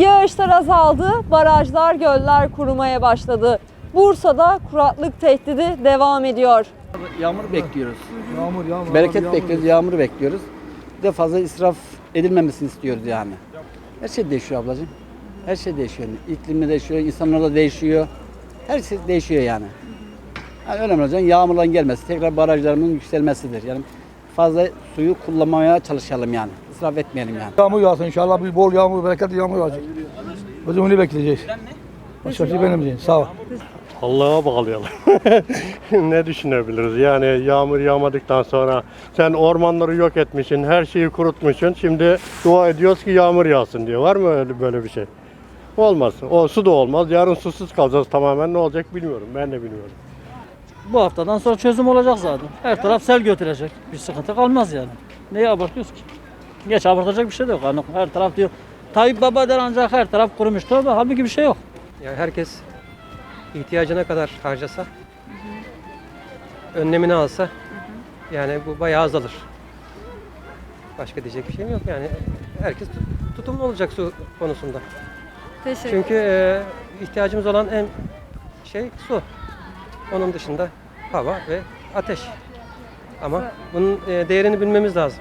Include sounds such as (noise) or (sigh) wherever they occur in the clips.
Yağışlar azaldı, barajlar, göller kurumaya başladı. Bursa'da kuraklık tehdidi devam ediyor. Yağmur bekliyoruz. Yağmur yağmur. Bereket yağmur. bekliyoruz, yağmur bekliyoruz. Bir de fazla israf edilmemesini istiyoruz yani. Her şey değişiyor ablacığım. Her şey değişiyor. İklimi değişiyor, insanlar da değişiyor. Her şey değişiyor yani. yani önemli olan yağmurların gelmesi, tekrar barajlarımızın yükselmesidir. Yani fazla suyu kullanmaya çalışalım yani. İsraf etmeyelim yani. Yağmur yağsın inşallah bir bol yağmur, bereketli yağmur yağacak. Biz onu bekleyeceğiz. Başka bir şey. Sağ ol. Allah'a bağlayalım. (laughs) ne düşünebiliriz? Yani yağmur yağmadıktan sonra sen ormanları yok etmişsin, her şeyi kurutmuşsun. Şimdi dua ediyoruz ki yağmur yağsın diye. Var mı öyle böyle bir şey? Olmaz. O su da olmaz. Yarın susuz kalacağız tamamen. Ne olacak bilmiyorum. Ben de bilmiyorum. Bu haftadan sonra çözüm olacak zaten. Her taraf sel götürecek. Bir sıkıntı kalmaz yani. Neyi abartıyoruz ki? Geç abartacak bir şey de yok. Yani her taraf diyor. Tayyip Baba der ancak her taraf kurumuş. Tabii halbuki bir şey yok. Yani herkes ihtiyacına kadar harcasa, önlemini alsa yani bu bayağı azalır. Başka diyecek bir şeyim yok yani. Herkes tut- tutumlu olacak su konusunda. Teşekkür Çünkü e, ihtiyacımız olan en şey su. Onun dışında hava ve ateş. Ama bunun e, değerini bilmemiz lazım.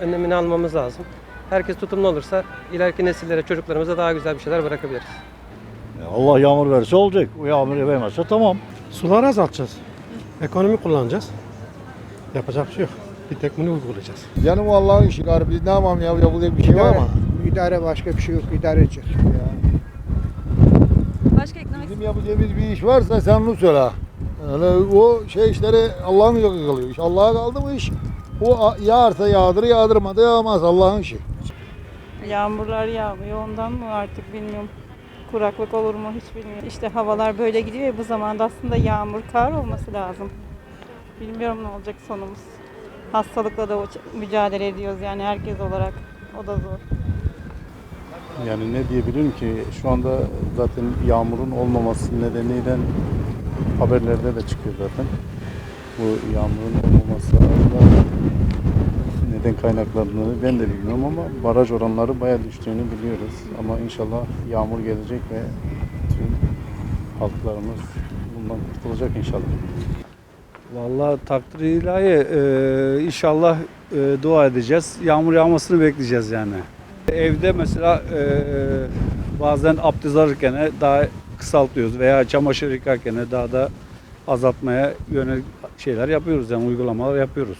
Önlemini almamız lazım. Herkes tutumlu olursa ileriki nesillere, çocuklarımıza daha güzel bir şeyler bırakabiliriz. Allah yağmur verirse olacak. O yağmur vermezse tamam. Suları azaltacağız. Ekonomi kullanacağız. Yapacak bir şey yok. Bir tek bunu uygulayacağız. Canım Allah'ın işi galiba. Biz ne yapalım ya? Yapılacak bir şey var ama. İdare başka bir şey yok. İdare edeceğiz. Başka eklemek Bizim yapacağımız bir iş varsa sen onu söyle. Yani o şey işleri Allah'ın yok kalıyor. İş Allah'a kaldı mı iş? O yağarsa yağdır, yağdırmadı yağmaz Allah'ın işi. Yağmurlar yağmıyor ondan mı artık bilmiyorum. Kuraklık olur mu hiç bilmiyorum. İşte havalar böyle gidiyor ya bu zamanda aslında yağmur, kar olması lazım. Bilmiyorum ne olacak sonumuz. Hastalıkla da mücadele ediyoruz yani herkes olarak. O da zor. Yani ne diyebilirim ki şu anda zaten yağmurun olmaması nedeniyle haberlerde de çıkıyor zaten. Bu yağmurun olmaması da neden kaynaklandığını ben de bilmiyorum ama baraj oranları bayağı düştüğünü biliyoruz. Ama inşallah yağmur gelecek ve tüm halklarımız bundan kurtulacak inşallah. Vallahi takdir ilahi e, inşallah e, dua edeceğiz. Yağmur yağmasını bekleyeceğiz yani. Evde mesela e, bazen abdest alırken daha kısaltıyoruz veya çamaşır yıkarken daha da azaltmaya yönelik şeyler yapıyoruz yani uygulamalar yapıyoruz.